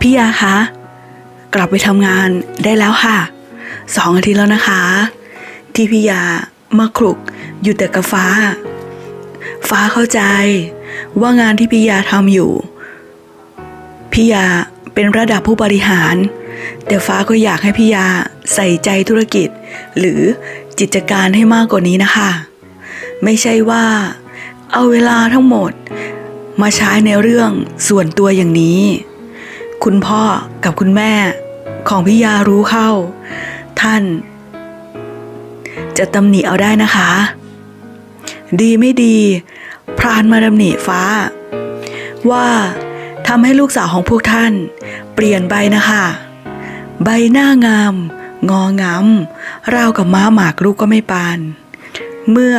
พี่ยาคะ กลับไปทำงานได้แล้วค่ะ สองอาทิตย์แล้วนะคะ ที่พี่ยามาคลุกอยู่แต่กับฟ้า ฟ้าเข้าใจว่างานที่พี่ยาทำอยู่ พี่ยาเป็นระดับผู้บริหาร แต่ฟ้าก็อยากให้พี่ยาใส่ใจธุรกิจ หรือกิจการให้มากกว่านี้นะคะ ไม่ใช่ว่าเอาเวลาทั้งหมด มาใช้ในเรื่องส่วนตัวอย่างนี้ คุณพ่อกับคุณแม่ของพี่ยารู้เข้า ท่าน จะตำหนิเอาได้นะคะ ดีไม่ดี พรานมาดำหนิฟ้า ว่าทำให้ลูกสาวของพวกท่าน เปลี่ยนไปนะคะ ใบหน้างาม งองำราวกับม้าหมากลูกก็ไม่ปาน เมื่อ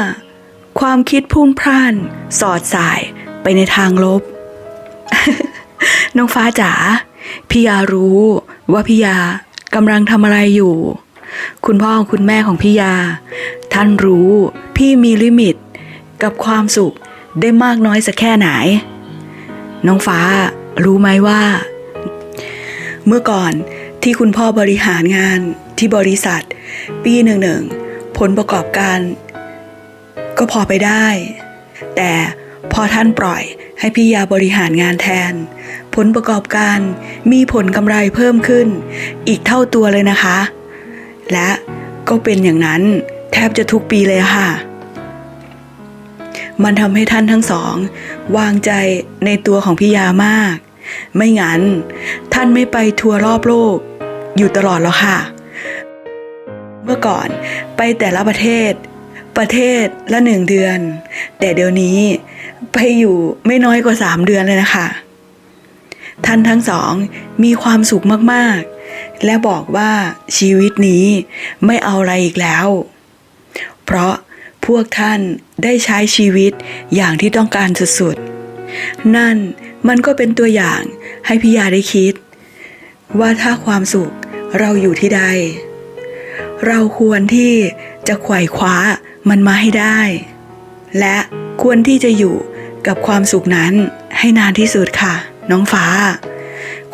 ความคิดพุ่งพล่าน สอดสายไปในทางลบ น้องฟ้าจ๋า พี่ยารู้ว่าพี่ยากำลังทำอะไรอยู่ คุณพ่อคุณแม่ของพี่ยา ท่านรู้พี่มีลิมิต กับความสุขได้มากน้อยสักแค่ไหน น้องฟ้ารู้ไหมว่า เมื่อก่อนที่คุณพ่อบริหารงานที่บริษัท ปีหนึ่งหนึ่งผลประกอบการ ก็พอไปได้ แต่ พอท่านปล่อยให้พี่ยาบริหารงานแทน ผลประกอบการมีผลกำไรเพิ่มขึ้น อีกเท่าตัวเลยนะคะ และก็เป็นอย่างนั้นแทบจะทุกปีเลยค่ะ มันทำให้ท่านทั้งสอง วางใจในตัวของพี่ยามาก ไม่งั้น ท่านไม่ไปทัวร์รอบโลก อยู่ตลอดหรอกค่ะ เมื่อก่อนไปแต่ละประเทศ ประเทศละหนึ่งเดือน แต่เดี๋ยวนี้ ไปอยู่ไม่น้อยกว่าสามเดือนเลยนะคะ ท่านทั้งสองมีความสุขมากๆ และบอกว่าชีวิตนี้ไม่เอาอะไรอีกแล้ว เพราะพวกท่านได้ใช้ชีวิตอย่างที่ต้องการสุดๆ นั่นมันก็เป็นตัวอย่างให้พี่ยาได้คิด ว่าถ้าความสุขเราอยู่ที่ใด เราควรที่จะไขว่คว้ามันมาให้ได้ และ ควรที่จะอยู่กับความสุขนั้นให้นานที่สุดค่ะ น้องฟ้า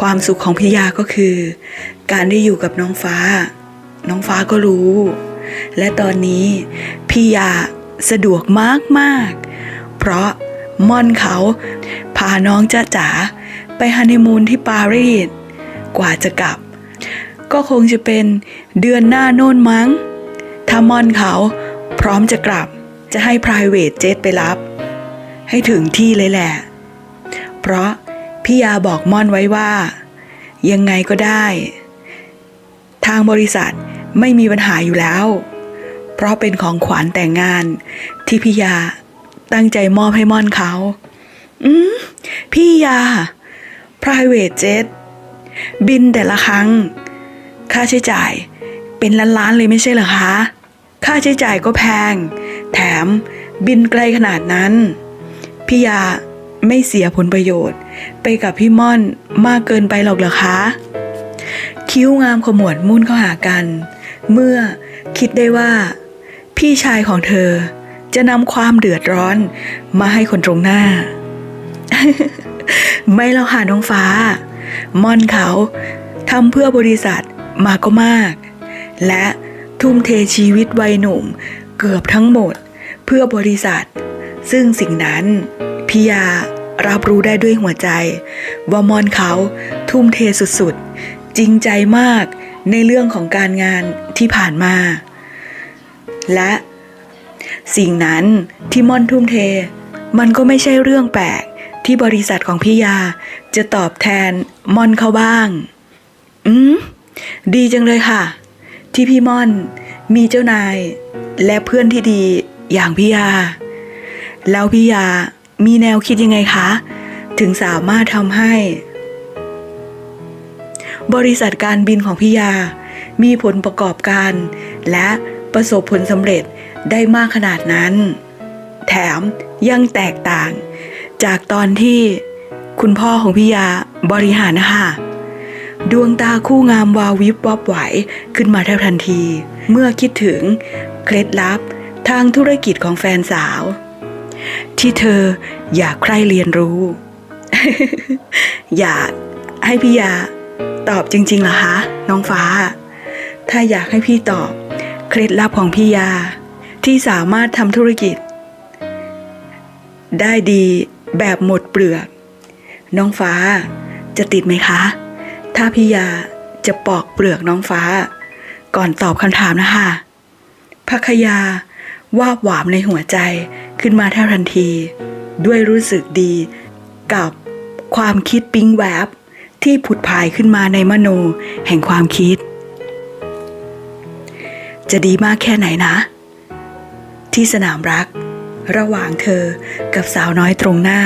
ความสุขของพี่ยาก็คือ การได้อยู่กับน้องฟ้า น้องฟ้าก็รู้ และตอนนี้พี่ยาสะดวกมากมากๆ เพราะม่อนเขาพาน้องจ้าจ๋าไปฮันนีมูนที่ปารีสกว่าจะกลับ ก็คงจะเป็นเดือนหน้าโน่นมั้ง ถ้าม่อนเขาพร้อมจะกลับ จะให้ private jet ไปรับ ให้ถึงที่เลยแหละ เพราะพี่ยาบอกม่อนไว้ว่า ยังไงก็ได้ ทางบริษัทไม่มีปัญหาอยู่แล้ว เพราะเป็นของขวัญแต่งงานที่พี่ยาตั้งใจมอบให้ม่อนเขา อืม พี่ยา private jet บินแต่ละครั้ง ค่าใช้จ่ายเป็นล้านๆเลยไม่ใช่เหรอคะ ค่าใช้จ่ายก็แพง แถมบินไกลขนาดนั้น พี่ยาไม่เสียผลประโยชน์ ไปกับพี่ม่อนมากเกินไปหรอกเหรอคะ คิ้วงามขมวดมุ่นเข้าหากัน เมื่อคิดได้ว่า พี่ชายของเธอจะนำความเดือดร้อนมาให้คนตรงหน้า ไม่แล้วค่ะน้องฟ้า ม่อนเขาทำเพื่อบริษัทมาก็มาก และทุ่มเทชีวิตวัยหนุ่มเกือบทั้งหมด เพื่อบริษัท ซึ่งสิ่งนั้นพิยารับรู้ได้ด้วยหัวใจ ว่ามอนเขาทุ่มเทสุดๆ จริงใจมากในเรื่องของการงานที่ผ่านมา และสิ่งนั้นที่ม่อนทุ่มเท มันก็ไม่ใช่เรื่องแปลกที่บริษัทของพี่ยาจะตอบแทนม่อนเขาบ้าง อืม ดีจังเลยค่ะ ที่พี่ม่อนมีเจ้านายและเพื่อนที่ดี อย่างพี่ยา แล้วพี่ยามีแนวคิดยังไงคะ ถึงสามารถทำให้ บริษัทการบินของพี่ยา มีผลประกอบการ และประสบผลสำเร็จได้มากขนาดนั้น แถมยังแตกต่าง จากตอนที่คุณพ่อของพี่ยาบริหารนะคะดวงตาคู่งามวาววิบวับไหวขึ้นมาแทบทันที เมื่อคิดถึงเคล็ดลับ ทางธุรกิจของแฟนสาว ที่เธออยากใคร่เรียนรู้ อยากให้พี่ยาตอบจริงๆเหรอคะน้องฟ้า ถ้าอยากให้พี่ตอบ เคล็ดลับของพี่ยา ที่สามารถทำธุรกิจ ได้ดีแบบหมดเปลือก น้องฟ้าจะติดไหมคะ ถ้าพี่ยาจะปอกเปลือกน้องฟ้า ก่อนตอบคำถามนะคะพักยา วาบหวามในหัวใจขึ้นมาแทบทันที ด้วยรู้สึกดีกับความคิดปิ๊งแวบที่ผุดพายขึ้นมาในมโนแห่งความคิด จะดีมากแค่ไหนนะ ที่สนามรัก ระหว่างเธอกับสาวน้อยตรงหน้า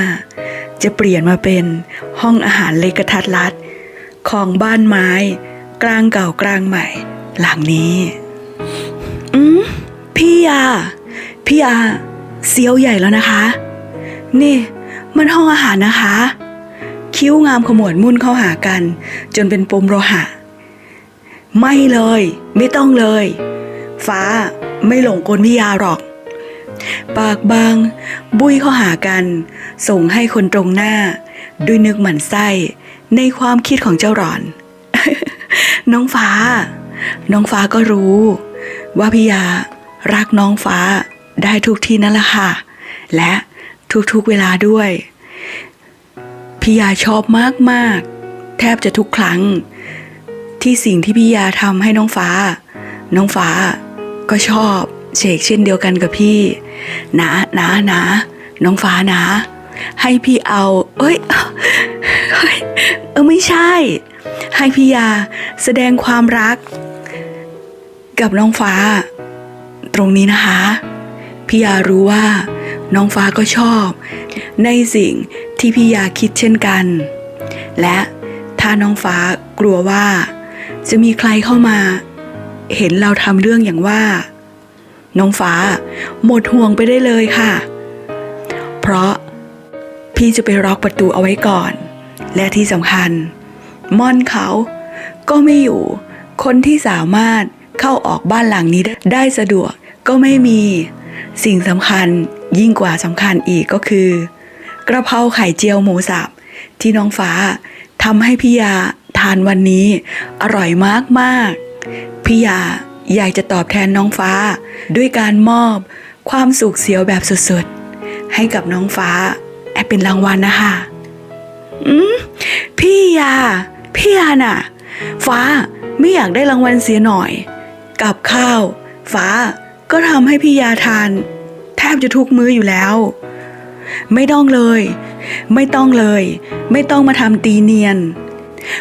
จะเปลี่ยนมาเป็นห้องอาหารเล็กระทัดรัดของบ้านไม้ กลางเก่ากลางใหม่ หลังนี้ อืมพี่ยา พี่ยาเสียวใหญ่แล้วนะคะ นี่ มันห้องอาหารนะคะ คิ้วงามขมวดมุ่นเข้าหากัน จนเป็นปมโลหะ ไม่เลย ไม่ต้องเลย ฟ้าไม่หลงกลพี่ยาหรอก ปากบาง บุยเข้าหากัน ส่งให้คนตรงหน้า ด้วยนึกหมันไส้ ในความคิดของเจ้าหรอน น้องฟ้า น้องฟ้าก็รู้ ว่าพี่ยารักน้องฟ้า ได้ทุกที่นั่นแหละค่ะ และทุกๆเวลาด้วย พี่ยาชอบมากๆ แทบจะทุกครั้ง ที่สิ่งที่พี่ยาทำให้น้องฟ้า น้องฟ้าก็ชอบเชกเช่นเดียวกันกับพี่ นะนะนะน้องฟ้านะ ให้พี่เอา เอ้ยเฮ้ยเออไม่ใช่ ให้พี่ยาแสดงความรัก กับน้องฟ้า ตรงนี้นะคะ พี่ยารู้ว่า น้องฟ้าก็ชอบ ในสิ่งที่พี่ยาคิดเช่นกัน และถ้าน้องฟ้ากลัวว่า จะมีใครเข้ามา เห็นเราทำเรื่องอย่างว่า น้องฟ้าหมดห่วงไปได้เลยค่ะ เพราะพี่จะไปล็อกประตูเอาไว้ก่อน และที่สำคัญ ม่อนเขาก็ไม่อยู่ คนที่สามารถเข้าออกบ้านหลังนี้ได้ได้สะดวกก็ไม่มี สิ่งสำคัญยิ่งกว่าสำคัญอีกก็คือ กระเพราไข่เจียวหมูสับที่น้องฟ้าทำให้พี่ยาทานวันนี้อร่อยมากมากพี่ยาอยากจะตอบแทนน้องฟ้า ด้วยการมอบความสุขเสียวแบบสุดๆ ให้กับน้องฟ้าแอบเป็นรางวัลนะคะอืมพี่ยา พี่ยาน่ะ ฟ้าไม่อยากได้รางวัลเสียหน่อย กับข้าว ฟ้า ก็ทำให้พี่ยาทาน แทบจะทุกมื้ออยู่แล้ว ไม่ต้องเลย ไม่ต้องเลย ไม่ต้องมาทำตีเนียน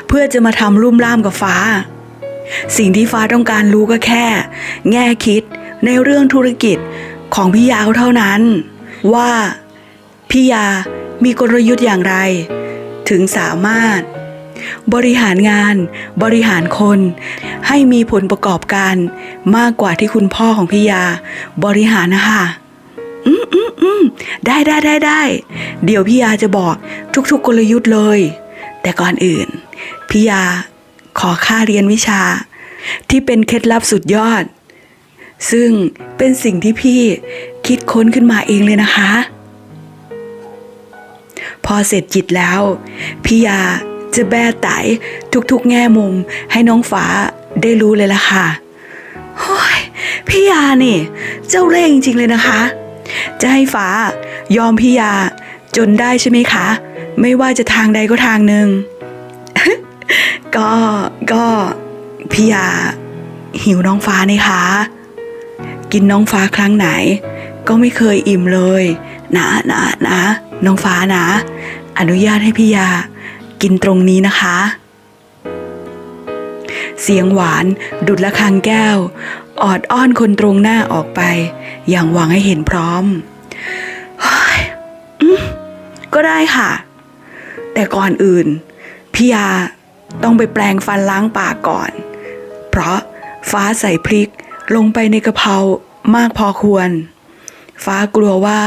เพื่อจะมาทำรุ่มล่ามกับฟ้า สิ่งที่ฟ้าต้องการรู้ก็แค่ แง่คิดในเรื่องธุรกิจของพี่ยาเท่านั้น ว่าพี่ยามีกลยุทธ์อย่างไร ถึงสามารถ บริหารงาน บริหารคน ให้มีผลประกอบการ มากกว่าที่คุณพ่อของพี่ยา บริหารนะคะอืมอืมอืมได้ได้ได้ได้เดี๋ยวพี่ยาจะบอกทุกๆกลยุทธ์เลย แต่ก่อนอื่น พี่ยาขอค่าเรียนวิชา ที่เป็นเคล็ดลับสุดยอด ซึ่งเป็นสิ่งที่พี่คิดค้นขึ้นมาเองเลยนะคะ พอเสร็จจิตแล้ว พี่ยา จะแบ้ไตทุกๆ แง่มุมให้น้องฟ้าได้รู้เลยล่ะค่ะโอ้ยพี่ยานี่ เจ้าเร่งจริงๆเลยนะคะ จะให้ฟ้ายอมพี่ยาจนได้ใช่ไหมคะ ไม่ว่าจะทางใดก็ทางหนึ่งก็ก็พี่ยาหิวน้องฟ้านี่คะ กินน้องฟ้าครั้งไหน ก็ไม่เคยอิ่มเลย นะนะนะน้องฟ้านะ อนุญาตให้พี่ยา กินตรงนี้นะคะ เสียงหวานดุดละคังแก้ว ออดอ้อนคนตรงหน้าออกไป อย่างหวังให้เห็นพร้อมก็ได้ค่ะ แต่ก่อนอื่น พี่ยาต้องไปแปลงฟันล้างปากก่อน เพราะฟ้าใส่พริกลงไปในกระเพรามากพอควร ฟ้ากลัวว่า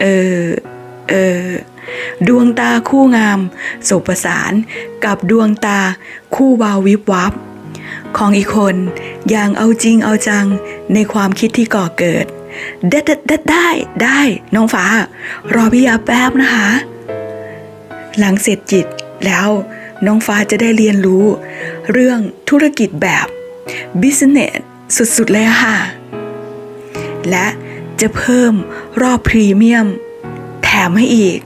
เออ เออ ดวงตาคู่งามสบประสานกับดวงตาคู่วาววิบวับ ของอีกคนอย่างเอาจริงเอาจังในความคิดที่ก่อเกิด ได้ได้ได้ได้ น้องฟ้า รอพี่ยาแป๊บนะคะ หลังเสร็จจิตแล้วน้องฟ้าจะได้เรียนรู้ เรื่องธุรกิจแบบ business สุดๆเลยค่ะ และจะเพิ่มรอบพรีเมียม แถมให้อีก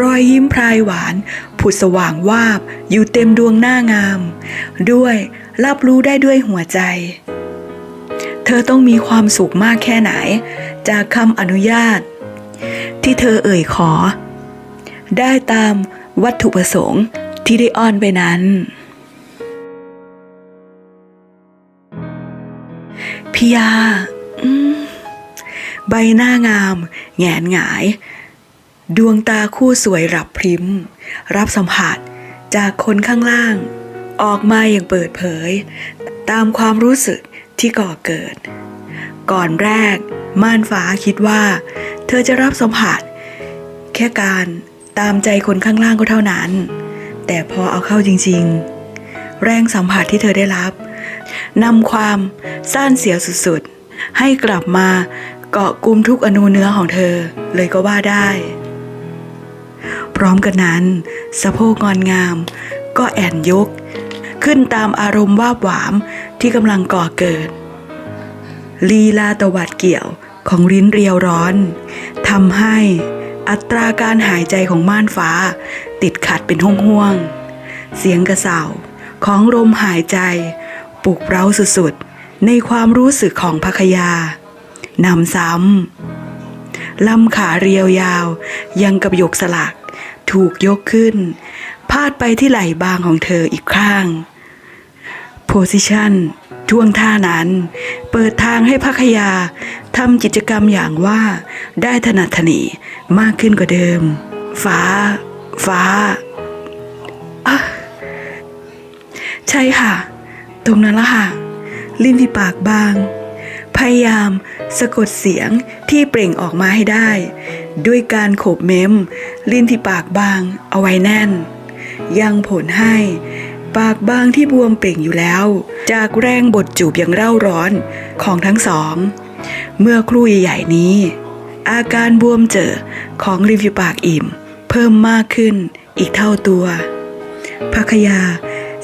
รอยยิ้มพรายหวานผุดสว่างวาบอยู่เต็มดวงหน้างาม ด้วยรับรู้ได้ด้วยหัวใจ เธอต้องมีความสุขมากแค่ไหน จากคำอนุญาต ที่เธอเอ่ยขอ ได้ตามวัตถุประสงค์ที่ได้อ้อนไปนั้นพี่ยาใบหน้างาม แงนหงาย ดวงตาคู่สวยรับพริม รับสัมผัสจากคนข้างล่าง ออกมาอย่างเปิดเผย ตามความรู้สึกที่ก่อเกิด ก่อนแรก ม่านฟ้าคิดว่า เธอจะรับสัมผัส แค่การตามใจคนข้างล่างก็เท่านั้น แต่พอเอาเข้าจริงๆ แรงสัมผัสที่เธอได้รับนำความซ่านเสียวสุดๆ ให้กลับมาเกาะกลุ่มทุกอนูเนื้อของเธอเลยก็ว่าได้ พร้อมกันนั้น สะโพกงอนงาม ก็แอนยก ขึ้นตามอารมณ์วาหวามที่กำลังก่อเกิด ลีลาตวัดเกี่ยวของลิ้นเรียวร้อนทำให้อัตราการหายใจของม่านฟ้า ติดขัดเป็นห่วงๆ เสียงกระเสาของลมหายใจปลุกเร้าสุดๆ ในความรู้สึกของภคยานำซ้ำลำขาเรียวยาว ยังกับหยกสลัก ถูกยกขึ้น พาดไปที่ไหล่บางของเธออีกข้างโพสิชันท่วงท่านั้น เปิดทางให้ภคยาทำกิจกรรมอย่างว่าได้ถนัดถนีมากขึ้นกว่าเดิม ฟ้า ฟ้าอะใช่ค่ะ ตรงนั้นละค่ะ ลิ้นที่ปากบาง พยายามสะกดเสียงที่เปล่งออกมาให้ได้ ด้วยการโขบเม้ม ลิ้นที่ปากบางเอาไว้แน่น ยังผลให้ ปากบางที่บวมเปล่งอยู่แล้ว จากแรงบดจูบอย่างเร่าร้อนของทั้งสอง เมื่อครู่ใหญ่นี้ อาการบวมเจอของริมฝีปากอิ่ม เพิ่มมากขึ้นอีกเท่าตัวภคยา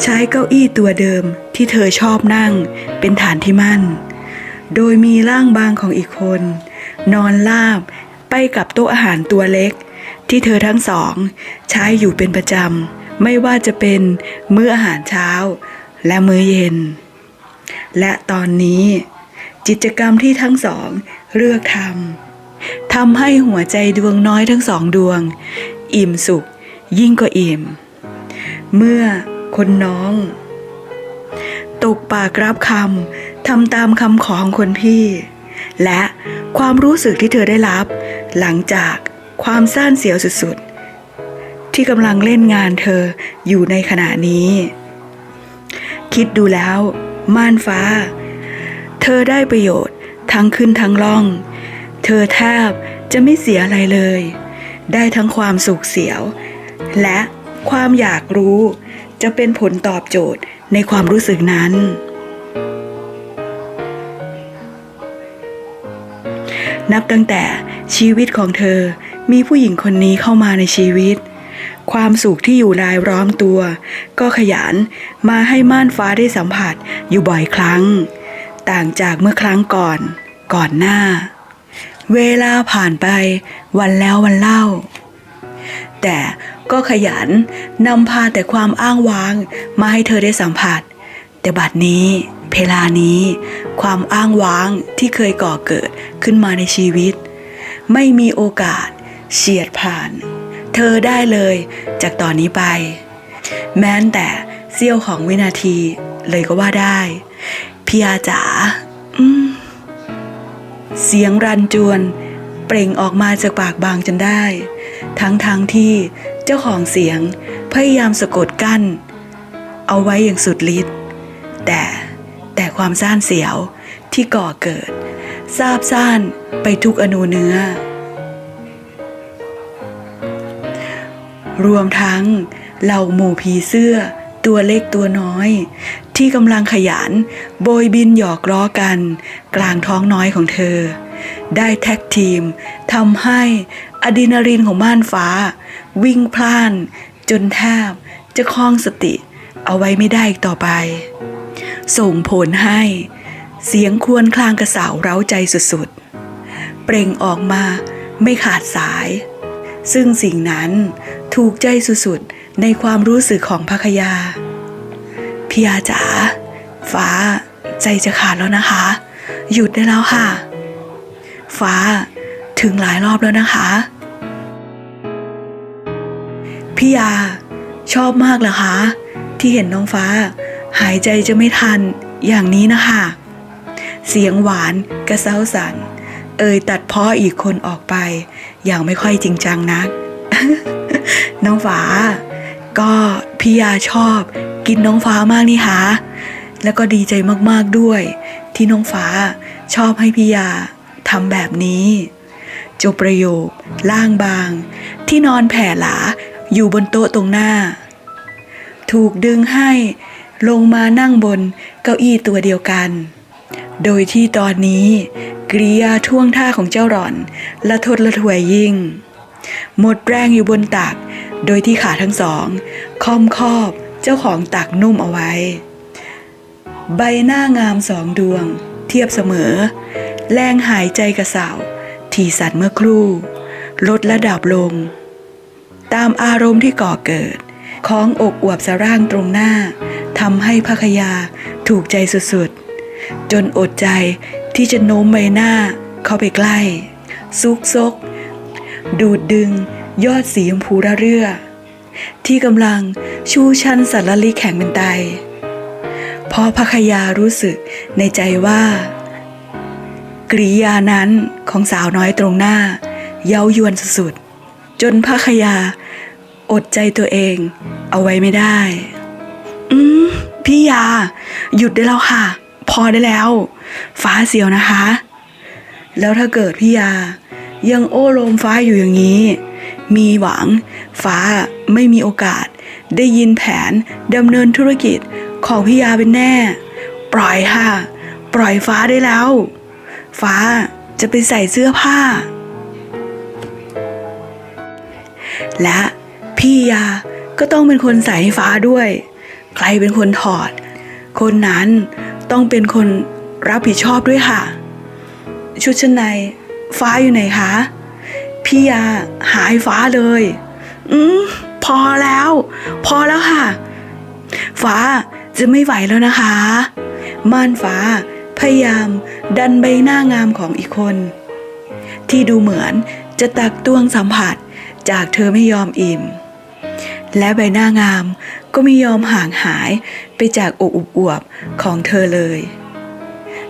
ใช้เก้าอี้ตัวเดิมที่เธอชอบนั่งเป็นฐานที่มั่น โดยมีร่างบางของอีกคน นอนลาบไปกับโต๊ะอาหารตัวเล็ก ที่เธอทั้งสอง ใช้อยู่เป็นประจำ ไม่ว่าจะเป็นมื้ออาหารเช้า และมื้อเย็น และตอนนี้กิจกรรมที่ทั้งสองเลือกทำทำให้หัวใจดวงน้อยทั้งสองดวง อิ่มสุขยิ่งกว่าอิ่ม เมื่อคนน้อง ตกปากรับคำทำตามคำขอของคนพี่ และความรู้สึกที่เธอได้รับ หลังจากความซ่านเสียวสุดๆ ที่กำลังเล่นงานเธออยู่ในขณะนี้ คิดดูแล้ว ม่านฟ้า เธอได้ประโยชน์ทั้งขึ้นทั้งล่อง เธอแทบจะไม่เสียอะไรเลย ได้ทั้งความสุขเสียว และความอยากรู้จะเป็นผลตอบโจทย์ ในความรู้สึกนั้น นับตั้งแต่ชีวิตของเธอมีผู้หญิงคนนี้เข้ามาในชีวิต ความสุขที่อยู่รายล้อมตัว ก็ขยันมาให้ม่านฟ้าได้สัมผัสอยู่บ่อยครั้ง ต่างจากเมื่อครั้งก่อน ก่อนหน้า เวลาผ่านไปวันแล้ววันเล่า แต่ ก็ขยันนำพาแต่ความอ้างว้าง มาให้เธอได้สัมผัส แต่บัดนี้เพลานี้ ความอ้างว้างที่เคยก่อเกิดขึ้นมาในชีวิต ไม่มีโอกาสเฉียดผ่าน เธอได้เลยจากตอนนี้ไป แม้แต่เสี้ยวของวินาทีเลยก็ว่าได้พี่อาจ๋าเสียงรันจวน เปล่งออกมาจากปากบางจนได้ ทั้งทางที่ เจ้าของเสียงพยายามสะกดกั้น เอาไว้อย่างสุดฤทธิ์แต่แต่ความซ่านเสียวที่ก่อเกิดซาบซ่านไปทุกอนูเนื้อ รวมทั้งเหล่าหมู่ผีเสื้อตัวเล็กตัวน้อย ที่กำลังขยันโบยบินหยอกล้อกัน กลางท้องน้อยของเธอ ได้แท็กทีมทำให้ อะดรีนาลินของม่านฟ้า วิ่งพล่าน จนแทบ จะคล้องสติ เอาไว้ไม่ได้อีกต่อไป ส่งผลให้ เสียงควรคลางกระสาวเร้าใจสุดๆ เปล่งออกมาไม่ขาดสาย ซึ่งสิ่งนั้นถูกใจสุดๆ ในความรู้สึกของภคยาพี่ยาจ๋าฟ้า ใจจะขาดแล้วนะคะ หยุดได้แล้วค่ะ ฟ้าถึงหลายรอบแล้วนะคะ พี่ยา ชอบมากเหรอคะ ที่เห็นน้องฟ้า หายใจจะไม่ทันอย่างนี้นะคะ เสียงหวานกระเซ้าสัน เอ่ยตัดเพ้ออีกคนออกไป อย่างไม่ค่อยจริงจังนัก น้องฟ้า ก็พี่ยาชอบ กินน้องฟ้ามากนี่คะแล้วก็ดีใจมากๆด้วย ที่น้องฟ้าชอบให้พี่ยาทำแบบนี้ จบประโยค ล่างบาง ที่นอนแผ่หลา อยู่บนโต๊ะตรงหน้า ถูกดึงให้ลงมานั่งบนเก้าอี้ตัวเดียวกัน โดยที่ตอนนี้กริยาท่วงท่าของเจ้าหล่อนละทดละถวยยิ่ง หมดแรงอยู่บนตัก โดยที่ขาทั้งสองคอมคอบเจ้าของตักนุ่มเอาไว้ ใบหน้างามสองดวง เทียบเสมอ แรงหายใจกระสาว ทีสัตว์เมื่อครู่ ลดระดับลง ตามอารมณ์ที่ก่อเกิด ของอกอวบสะร่างตรงหน้าทำให้ภคยาถูกใจสุดๆ จนอดใจที่จะโน้มใบหน้าเข้าไปใกล้ ซุกซก ดูดดึงยอดสีชมพูระเรื่อ ที่กำลังชูชันสัตว์ละลิแข็งเป็นไตพอภคยารู้สึกในใจว่า กริยานั้นของสาวน้อยตรงหน้า เย้ายวนสุดๆจนภคยา อดใจตัวเอง เอาไว้ไม่ได้ อืมพี่ยา หยุดได้แล้วค่ะ พอได้แล้ว ฟ้าเสียวนะคะ แล้วถ้าเกิดพี่ยา ยังโอ้โลมฟ้าอยู่อย่างนี้ มีหวัง ฟ้าไม่มีโอกาส ได้ยินแผนดำเนินธุรกิจของพี่ยาเป็นแน่ ปล่อยค่ะ ปล่อยฟ้าได้แล้ว ฟ้าจะไปใส่เสื้อผ้า และ พี่ยาก็ต้องเป็นคนใส่ฟ้าด้วย ใครเป็นคนถอด คนนั้นต้องเป็นคนรับผิดชอบด้วยค่ะ ชุดชั้นในฟ้าอยู่ไหนคะพี่ยาหายฟ้าเลย อืมพอแล้ว พอแล้วค่ะ ฟ้าจะไม่ไหวแล้วนะคะ ม่านฟ้าพยายามดันใบหน้างามของอีกคน ที่ดูเหมือนจะตักตวงสัมผัสจากเธอไม่ยอมอิ่ม และใบหน้างามก็ไม่ยอมห่างหายไปจากอกอุบอวบของเธอเลย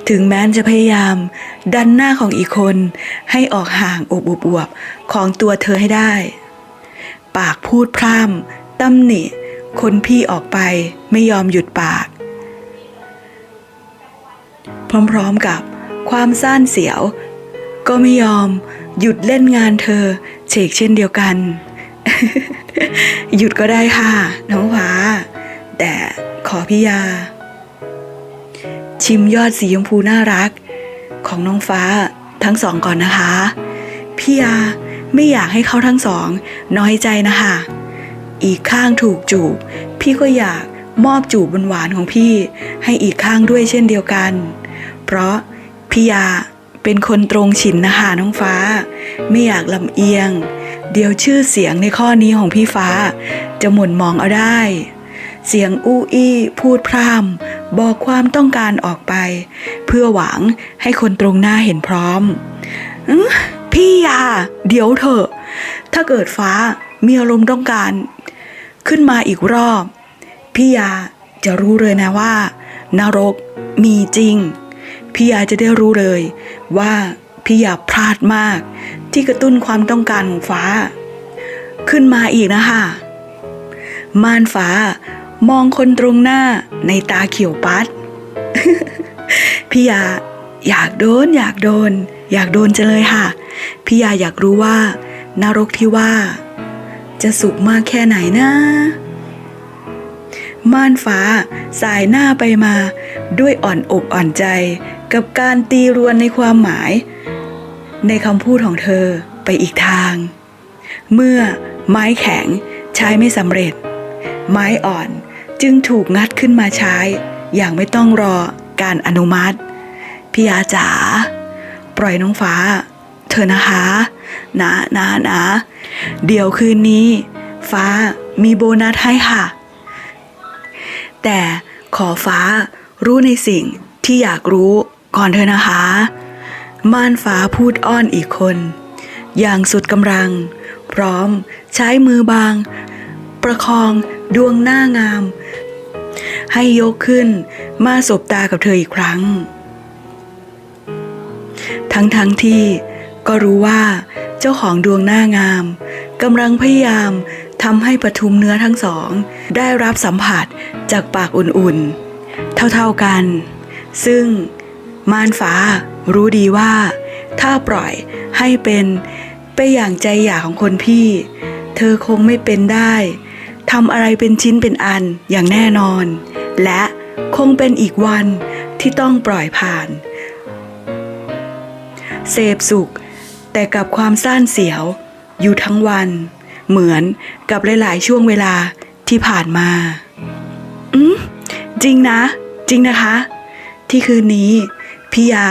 ถึงแม้จะพยายาม ดันหน้าของอีกคนให้ออกห่างอกอุบอวบของตัวเธอให้ได้ ปากพูดพร่ำตำหนิ คนพี่ออกไปไม่ยอมหยุดปาก พร้อมๆกับความซ่านเสียว ก็ไม่ยอมหยุดเล่นงานเธอเฉกเช่นเดียวกัน หยุดก็ได้ค่ะ น้องฟ้า แต่ขอพี่ยา ชิมยอดสีชมพูน่ารัก ของน้องฟ้าทั้งสองก่อนนะคะ พี่ยาไม่อยากให้เขาทั้งสอง น้อยใจนะคะ อีกข้างถูกจูบ พี่ก็อยากมอบจูบบนหวานของพี่ให้อีกข้างด้วยเช่นเดียวกัน เพราะพี่ยาเป็นคนตรงฉินนะคะน้องฟ้า ไม่อยากลำเอียง เดี๋ยวชื่อเสียงในข้อนี้ของพี่ฟ้า จะหม่นมองเอาได้ เสียงอู้อี้พูดพร่ำบอกความต้องการออกไป เพื่อหวังให้คนตรงหน้าเห็นพร้อมอพี่ยา เดี๋ยวเถอะ ถ้าเกิดฟ้ามีอารมณ์ต้องการ ขึ้นมาอีกรอบ พี่ยาจะรู้เลยนะว่า นรกมีจริง พี่ยาจะได้รู้เลยว่า พี่ยาพลาดมาก ที่กระตุ้นความต้องการของฟ้า ขึ้นมาอีกนะคะม่านฟ้ามองคนตรงหน้าในตาเขียวปัด พี่ยาอยากโดน อยากโดน อยากโดนจะเลยค่ะ พี่ยาอยากรู้ว่านรกที่ว่า จะสุขมากแค่ไหนนะ ม่านฟ้าสายหน้าไปมา ด้วยอ่อนอกอ่อนใจ กับการตีรวนในความหมาย ในคำพูดของเธอไปอีกทาง เมื่อไม้แข็งใช้ไม่สำเร็จ ไม้อ่อนจึงถูกงัดขึ้นมาใช้ อย่างไม่ต้องรอการอนุมัติ พี่ยาจ๋าปล่อยน้องฟ้า เธอนะคะนะนะนะเดี๋ยวคืนนี้ ฟ้ามีโบนัสให้ค่ะ แต่ขอฟ้ารู้ในสิ่งที่อยากรู้ก่อนเธอนะคะ ม่านฟ้าพูดอ้อนอีกคน อย่างสุดกำลัง พร้อมใช้มือบาง ประคองดวงหน้างาม ให้ยกขึ้นมาสบตากับเธออีกครั้ง ทั้งทั้งๆที่ก็รู้ว่าเจ้าของดวงหน้างามกำลังพยายามทำให้ปทุมเนื้อทั้งสอง ได้รับสัมผัสจากปากอุ่นๆ เท่าๆกัน ซึ่ง ม่านฟ้ารู้ดีว่า ถ้าปล่อยให้เป็นไปอย่างใจอยากของคนพี่ เธอคงไม่เป็นได้ทำอะไรเป็นชิ้นเป็นอันอย่างแน่นอน และคงเป็นอีกวันที่ต้องปล่อยผ่าน เสพสุข แต่กับความซ่านเสียว อยู่ทั้งวัน เหมือนกับหลาย ๆ ช่วงเวลาที่ผ่านมา อืมจริงนะ จริงนะคะ ที่คืนนี้ พี่ยา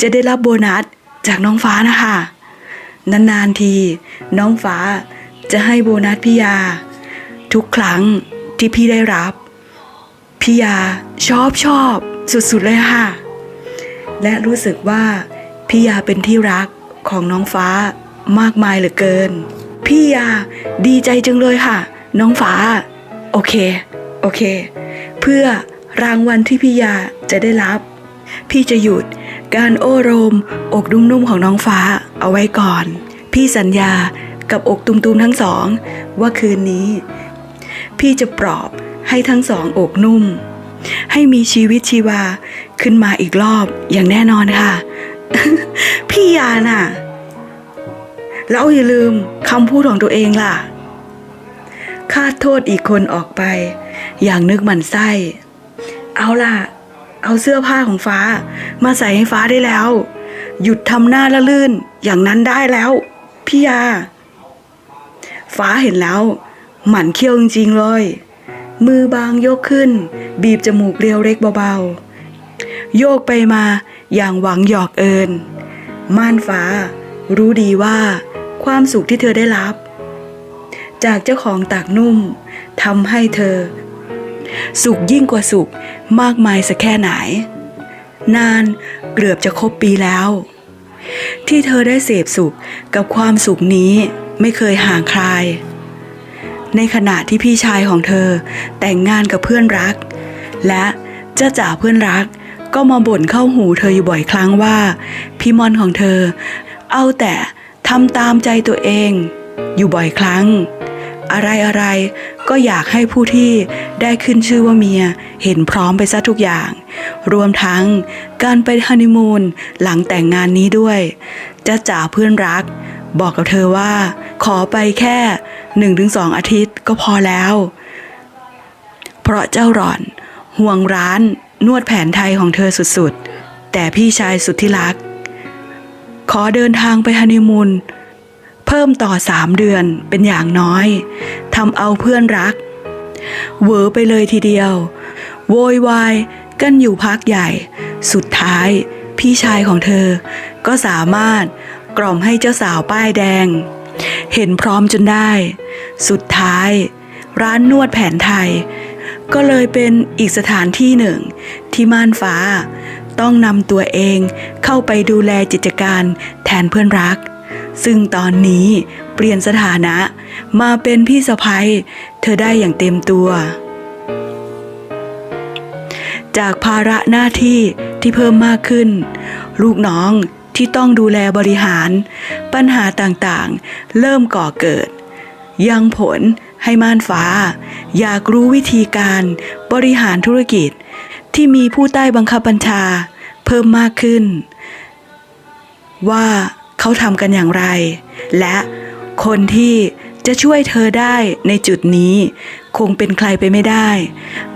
จะได้รับโบนัสจากน้องฟ้านะคะ นานๆทีน้องฟ้าจะให้โบนัสพี่ยา ทุกครั้งที่พี่ได้รับ พี่ยาชอบชอบสุดๆเลยค่ะ และรู้สึกว่าพี่ยาเป็นที่รักของน้องฟ้ามากมายเหลือเกิน พี่ยาดีใจจังเลยค่ะ น้องฟ้า โอเค โอเค เพื่อรางวัลที่พี่ยาจะได้รับ พี่จะหยุดการโอ้โรม อกนุ่มๆของน้องฟ้าเอาไว้ก่อน พี่สัญญากับอกตุมๆทั้งสอง ว่าคืนนี้ พี่จะปลอบให้ทั้งสองอกนุ่ม ให้มีชีวิตชีวาขึ้นมาอีกรอบอย่างแน่นอนค่ะ พี่ยาน่ะ แล้วอย่าลืมคำพูดของตัวเองล่ะคาดโทษอีกคนออกไป อย่างนึกหมันไส้ เอาล่ะ เอาเสื้อผ้าของฟ้า มาใส่ให้ฟ้าได้แล้ว หยุดทำหน้าละลื่นอย่างนั้นได้แล้ว พี่ยา ฟ้าเห็นแล้ว หมั่นเคี้ยวจริงๆเลย มือบางยกขึ้น บีบจมูกเรียวเล็กเบาๆ โยกไปมาอย่างหวังหยอกเอินม่านฟ้า รู้ดีว่าความสุขที่เธอได้รับ จากเจ้าของตากนุ่มทำให้เธอ สุขยิ่งกว่าสุขมากมายสักแค่ไหน นานเกือบจะครบปีแล้ว ที่เธอได้เสพสุขกับความสุขนี้ไม่เคยห่างคลาย ในขณะที่พี่ชายของเธอแต่งงานกับเพื่อนรัก และเจ้าจ๋าเพื่อนรักก็มาบ่นเข้าหูเธออยู่บ่อยครั้งว่าพี่มอนของเธอ เอาแต่ทำตามใจตัวเอง อยู่บ่อยครั้ง อะไรอะไรก็อยากให้ผู้ที่ได้ขึ้นชื่อว่าเมียเห็นพร้อมไปซะทุกอย่าง รวมทั้งการไปฮันนีมูนหลังแต่งงานนี้ด้วยจ้าจ๋าเพื่อนรัก บอกกับเธอว่า ขอไปแค่หนึ่งถึงสองอาทิตย์ก็พอแล้ว เพราะเจ้าหล่อน ห่วงร้านนวดแผนไทยของเธอสุดๆ แต่พี่ชายสุดที่รัก ขอเดินทางไปฮันนีมูน พิ่มต่อสามเดือนเป็นอย่างน้อยทำเอาเพื่อนรักเหวอไปเลยทีเดียว โวยวายกันอยู่พักใหญ่ สุดท้ายพี่ชายของเธอ ก็สามารถกล่อมให้เจ้าสาวป้ายแดง เห็นพร้อมจนได้ สุดท้าย ร้านนวดแผนไทย ก็เลยเป็นอีกสถานที่หนึ่ง ที่ม่านฟ้า ต้องนำตัวเองเข้าไปดูแลกิจการแทนเพื่อนรัก ซึ่งตอนนี้เปลี่ยนสถานะมาเป็นพี่สะพ้ยเธอได้อย่างเต็มตัว จากภาระหน้าที่ที่เพิ่มมากขึ้น ลูกน้องที่ต้องดูแลบริหาร ปัญหาต่างๆ เริ่มก่อเกิด ยังผลให้ม่านฟ้า อยากรู้วิธีการบริหารธุรกิจที่มีผู้ใต้บังคับบัญชาเพิ่มมากขึ้น ว่า เขาทำกันอย่างไร และคนที่จะช่วยเธอได้ในจุดนี้ คงเป็นใครไปไม่ได้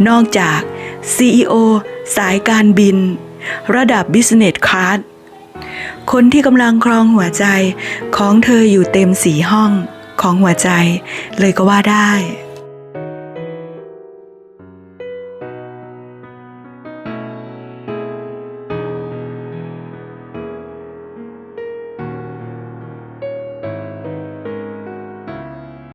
นอกจาก CEO สายการบิน ระดับ Business Class คนที่กำลังครองหัวใจของเธออยู่เต็มสีห้องของหัวใจเลยก็ว่าได้